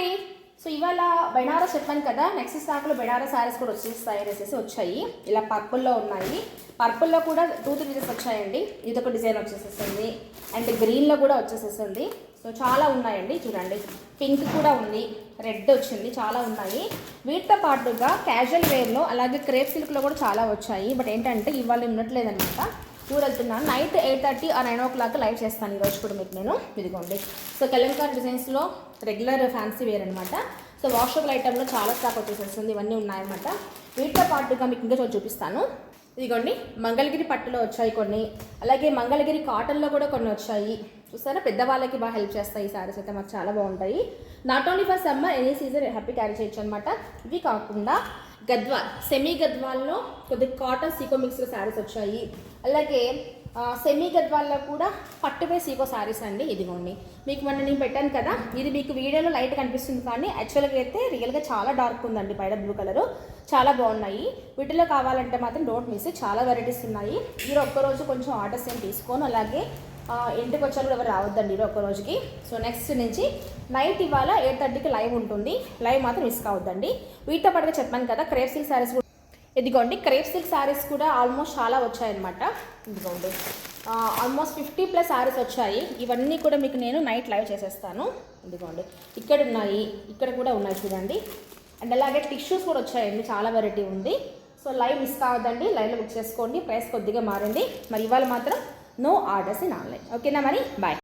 అండి సో ఇవాళ బెనారస్ చెప్పాను కదా నెక్స్ట్ స్టాక్లో బెనారస్ శారీస్ కూడా వచ్చేస్తాయి అనేసి వచ్చాయి. ఇలా పర్పుల్లో ఉన్నాయి. పర్పుల్లో కూడా టూ త్రీ డిజైన్స్ వచ్చాయండి. ఇది ఒక డిజైన్ వచ్చేసేసింది. అండ్ గ్రీన్లో కూడా వచ్చేసేసింది. సో చాలా ఉన్నాయండి. చూడండి. పింక్ కూడా ఉంది. రెడ్ వచ్చింది. చాలా ఉన్నాయి. వీటితో పాటుగా క్యాజువల్ వేర్లో అలాగే క్రేప్ సిల్క్లో కూడా చాలా వచ్చాయి. బట్ ఏంటంటే ఇవాళ ఉండట్లేదనమాట టూర్ వెళ్తున్నాను నైట్ ఎయిట్ థర్టీ ఆ నైన్ ఓ క్లాక్ లైవ్ చేస్తాను ఈరోజు కూడా మీకు నేను. ఇదిగోండి. సో కలంకార్ డిజైన్స్లో రెగ్యులర్ ఫ్యాన్సీ వేర్ అనమాట సో వాషబుల్ ఐటెంలో చాలా స్టాక్ వచ్చేసేస్తుంది ఇవన్నీ ఉన్నాయన్నమాట. వీటితో పాటుగా మీకు ఇంకా చోటు చూపిస్తాను. ఇదిగోండి. మంగళగిరి పట్టులో వచ్చాయి కొన్ని. అలాగే మంగళగిరి కాటన్లో కూడా కొన్ని వచ్చాయి. చూస్తారా పెద్దవాళ్ళకి బాగా హెల్ప్ చేస్తాయి ఈ సారీస్ అయితే. మాకు చాలా బాగుంటాయి. Not only for summer any season happy carry చేయొచ్చు అనమాట ఇవి కాకుండా గద్వాల్ సెమీ గద్వాల్లో కొద్దిగా కాటన్ సీకో మిక్స్ శారీస్ వచ్చాయి. అలాగే సెమీ గద్వాల్లో కూడా పట్టుపై సీకో శారీస్ అండి ఇదిగోండి. మీకు మొన్న నేను పెట్టాను కదా ఇది మీకు వీడియోలో లైట్ కనిపిస్తుంది కానీ యాక్చువల్గా అయితే రియల్గా చాలా డార్క్ ఉందండి పైన బ్లూ కలర్ చాలా బాగున్నాయి. వీటిలో కావాలంటే మాత్రం డోంట్ మిస్ చాలా వెరైటీస్ ఉన్నాయి. మీరు ఒక్కరోజు కొంచెం ఆర్డర్స్ ఏం తీసుకోను. అలాగే ఇంటికి వచ్చారు కూడా ఎవరు రావద్దండి ఒక రోజుకి. సో నెక్స్ట్ నుంచి నైట్ ఇవాళ ఎయిట్ థర్టీకి లైవ్ ఉంటుంది. లైవ్ మాత్రం మిస్ కావద్దండి. వీటితో పాటుగా చెప్పాను కదా క్రేప్ సిల్క్ శారీస్ కూడా ఇదిగోండి క్రేప్ సిల్క్ శారీస్ కూడా ఆల్మోస్ట్ చాలా వచ్చాయన్నమాట. ఇదిగోండి. ఆల్మోస్ట్ ఫిఫ్టీ ప్లస్ శారీస్ వచ్చాయి. ఇవన్నీ కూడా మీకు నేను నైట్ లైవ్ చేసేస్తాను. ఇదిగోండి. ఇక్కడ ఉన్నాయి. ఇక్కడ కూడా ఉన్నాయి చూడండి. అండ్ అలాగే టిష్యూస్ కూడా వచ్చాయండి. చాలా వెరైటీ ఉంది. సో లైవ్ మిస్ కావద్దండి. లైవ్లో బుక్ చేసుకోండి. ప్రైస్ కొద్దిగా మారింది. మరి ఇవాళ మాత్రం నో ఆర్డర్స్ ఇన్ ఆన్లైన్ ఓకేనా మరి బాయ్